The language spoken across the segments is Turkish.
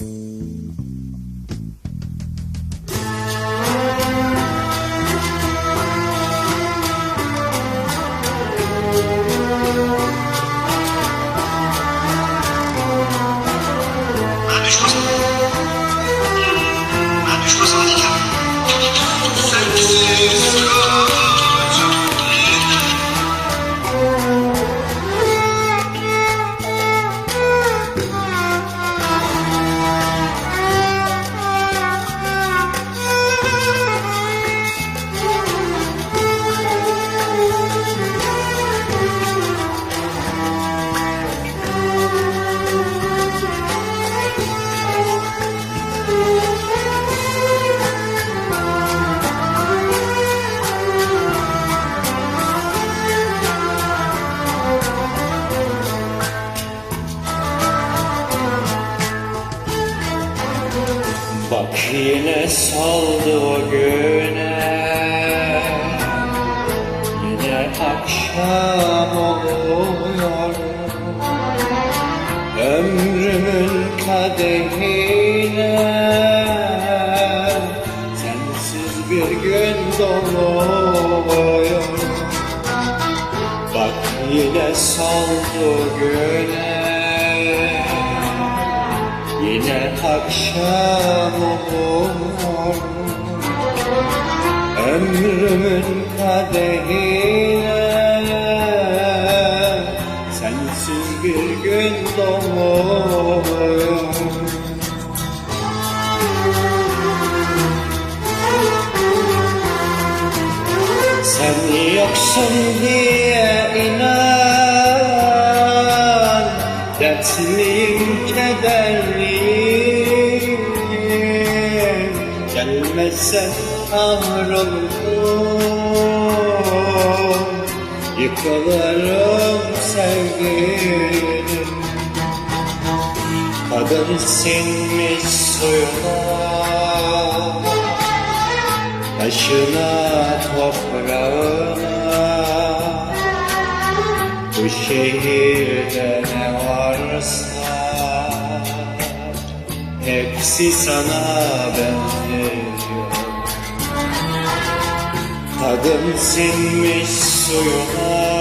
Mm-hmm. Yine saldı o güne. Yine akşam oluyor. Ömrümün kadehine. Sensiz bir gün doluyor Bak yine saldı güne Yine akşam olur Ömrümün kadehine. Sensiz bir gün doğuyor Sen yoksun diye Gelmezsen kahrolurum Yıkılırım sevgilim. Kadın sinmiş suyuna Taşına toprağına. Bu şehirde ne varsa Hepsi sana benziyor Kadın sinmiş suyuna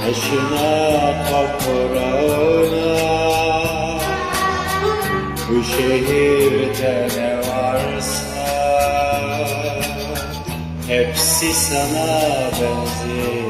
Taşına toprağına. Bu şehirde ne varsa Hepsi sana benziyor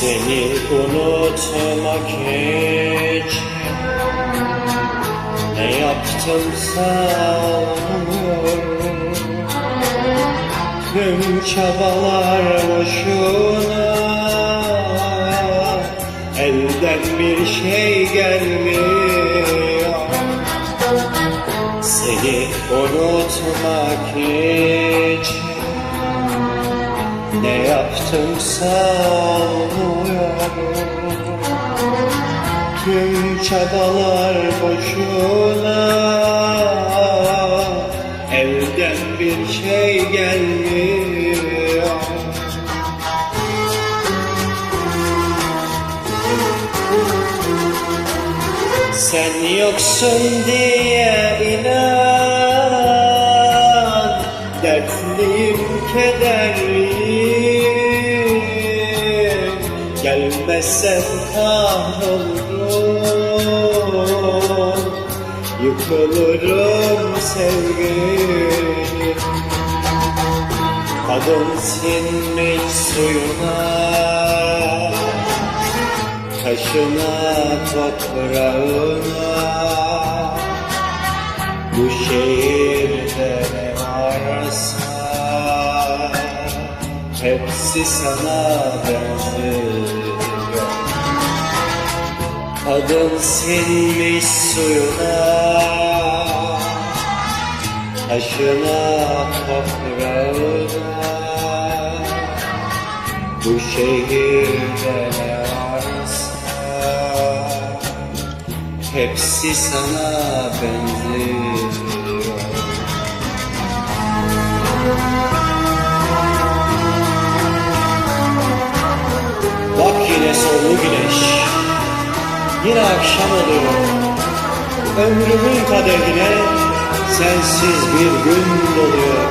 Seni unutmak için Ne yaptımsa Tüm çabalar boşuna. Elden bir şey gelmiyor. Seni unutmak için ne yaptımsa olmuyor Tüm çabalar boşuna. Elden bir şey gelmiyor. Sen yoksun diye inan kahrolurum Yıkılırım sevgilim. Kadın sinmiş suyuna Taşına toprağına. Bu şehirde ne varsa Hepsi sana benziyor Adın sinmiş suyuna Taşına toprağına. Bu şehirde ne varsa Hepsi sana benziyor Yine akşam oluyor. Ömrümün kadehine Sensiz bir gün doluyor.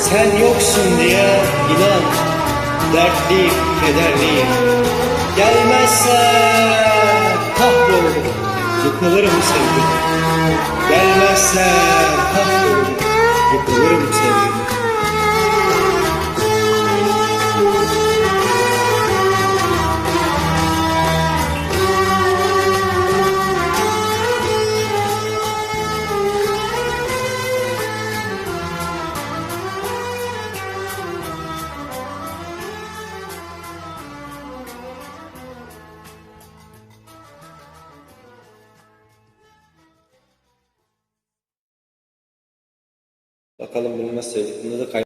Sen yoksun diye inan Dertliyim, kederliyim Gelmezsen kahrolurum Yıkılırım sevgilim. Gelmezsen kahrolurum Yıkılırım sevgilim Bakalım bunu nasıl sevdik. Bunda da kay-